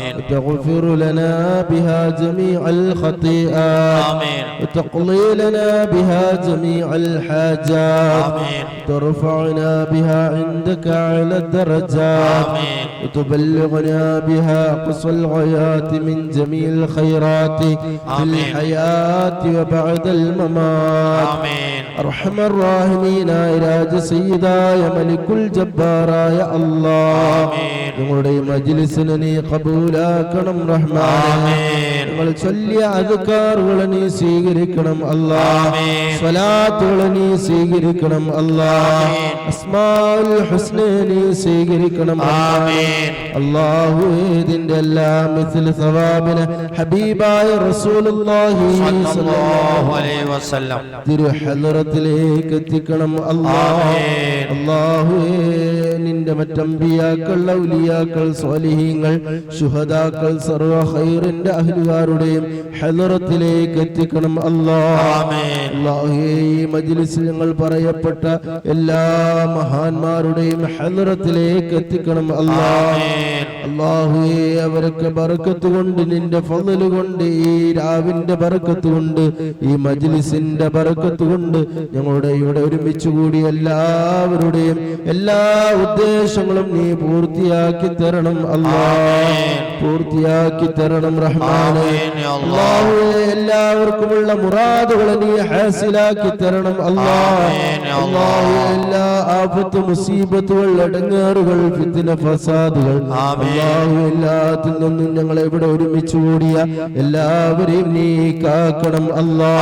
آمين. وتغفر لنا بها جميع الخطيئات. آمين. وتقضي لنا بها جميع الحاجات. آمين. ترفعنا بها عندك على الدرجات. آمين. وتبلغنا بها قصى الغايات من جميع الخيرات في الحياة وبعد الممات. آمين. أرحم الراحمين. إلى سيداയ മലിക്കുൽ ജബ്ബാറായ അള്ളാഹ് ഞങ്ങളുടെ മജ്ലിസിനെ مجلسنا قبول കബൂലാക്കണം റഹ്മാനെ. ഞങ്ങൾ ചൊല്ലിയ അതുക്കാറുകളെ നീ സ്വീകരിക്കണം അല്ലാ. സ്വലാത്തുകളെ നീ സ്വീകരിക്കണം അല്ലാ. അസ്മാൽ ഹുസ്നെ നീ സ്വീകരിക്കണം അല്ലാഹു ഇതിന്റെ എല്ലാ മിസിൽ സവാബിന് ഹബീബായ റസൂലുള്ളാഹി സ്വല്ലല്ലാഹു അലൈഹി വസല്ലം. തിരു ഹലറത്തിലേക്ക് എത്തിക്കണം അല്ലാഹു അല്ലാഹുവേ നിന്റെ മറ്റമ്പിയാക്കൾ ഔലിയാക്കൾ സ്വാലിഹീങ്ങൾ ശുഹദാക്കൾ സർവ ഹൈറിന്റെ അഹ്ലുകാരുടെയും ഹലറത്തിലേക്ക് എത്തിക്കണം. അള്ളാഹേ ഈ ഞങ്ങൾ പറയപ്പെട്ട എല്ലാ മഹാന്മാരുടെയും ഹലറത്തിലേക്ക് എത്തിക്കണം. അള്ളാഹേ അള്ളാഹുവേ അവരൊക്കെ ബറക്കത്ത് കൊണ്ട് നിന്റെ ഫലല് കൊണ്ട് ഈ രാവിന്റെ ബറക്കത്ത് കൊണ്ട് ഈ മജ്ലിസിന്റെ ബറക്കത്ത് കൊണ്ട് ഞങ്ങളുടെ ഇവിടെ ഒരുമിച്ച് കൂടി എല്ലാവരുടെയും എല്ലാ ഉദ്ദേശങ്ങളും നീ പൂർത്തിയാക്കി തരണം അല്ലാ. പൂർത്തിയാക്കി തരണം റഹ്മാനെ. അല്ലാഹുവേ എല്ലാവർക്കുമുള്ള മുറാദുകളെ നീ ഹാസിലാക്കി തരണം അല്ലാ. അള്ളാഹു എല്ലാ ആപത്ത് മുസീബത്തുകൾ അടങ്ങാറുകൾ ഫിത്തിന ഫസാദുകൾ. അള്ളാഹു എല്ലാത്തിൽ നിന്നും ഞങ്ങൾ ഇവിടെ ഒരുമിച്ച് കൂടിയ എല്ലാവരെയും നീ കാക്കണം അല്ലാ.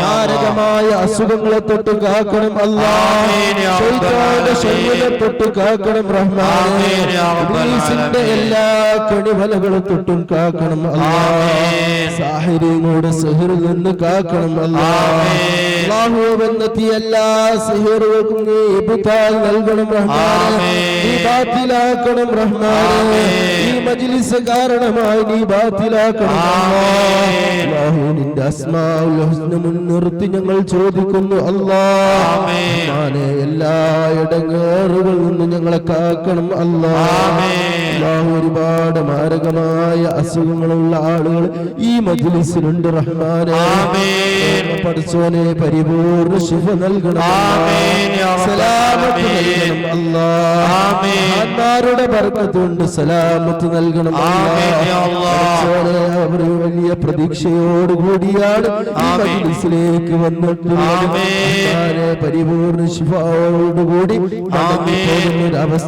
ഭാരത മാരകമായ അസുഖങ്ങളെ തൊട്ട് കാക്കണം അല്ലാതെ തൊട്ട് കാക്കണം റഹ്മാനെ. എല്ലാ കണിവലകളെ തൊട്ടും കാക്കണം അല്ലാഹരിയോട് സിഹിറിൽ നിന്ന് കാക്കണം അല്ലാഹുവെന്നെത്തിയ എല്ലാ സിഹിറുകൾക്കും നീ ഇബ്താൽ നൽകണം റഹ്മാനെ. നീ ബാത്തിലാക്കണം റഹ്മാനെ. ഈ മജ്ലിസ് കാരണമായി നീ ബാത്തിലാക്കണം അസ്മാഉൽ ഹുസ്ന മുൻനിർത്തി ഞങ്ങൾ ചോദിക്കുന്നു അല്ലാഹ് ആമീൻ. റഹ്മാനെ എല്ലാ ഇടങ്ങേറുകളിൽ നിന്ന് ഞങ്ങളെ കാക്കണം അല്ലാഹ് ഒരുപാട് മാരകമായ അസുഖങ്ങളുള്ള ആളുകൾ ഈ മജ്ലിസിലുണ്ട് റഹ്മാനെ. പഠിച്ചോനെ പരിപൂർണ ശുഭ നൽകണം സലാമത്ത് നൽകണം അല്ലാഹ് ബർക്കത്തുകൊണ്ട് സലാമത്ത് നൽകണം അല്ലാഹ് പ്രതീക്ഷയോടുകൂടിയാണ്. മജ്ലിസിലേക്ക്. റഹ്മാനെ പരിപൂർണ ശിഫയോടുകൂടി ആമീൻ. അവസ്ഥ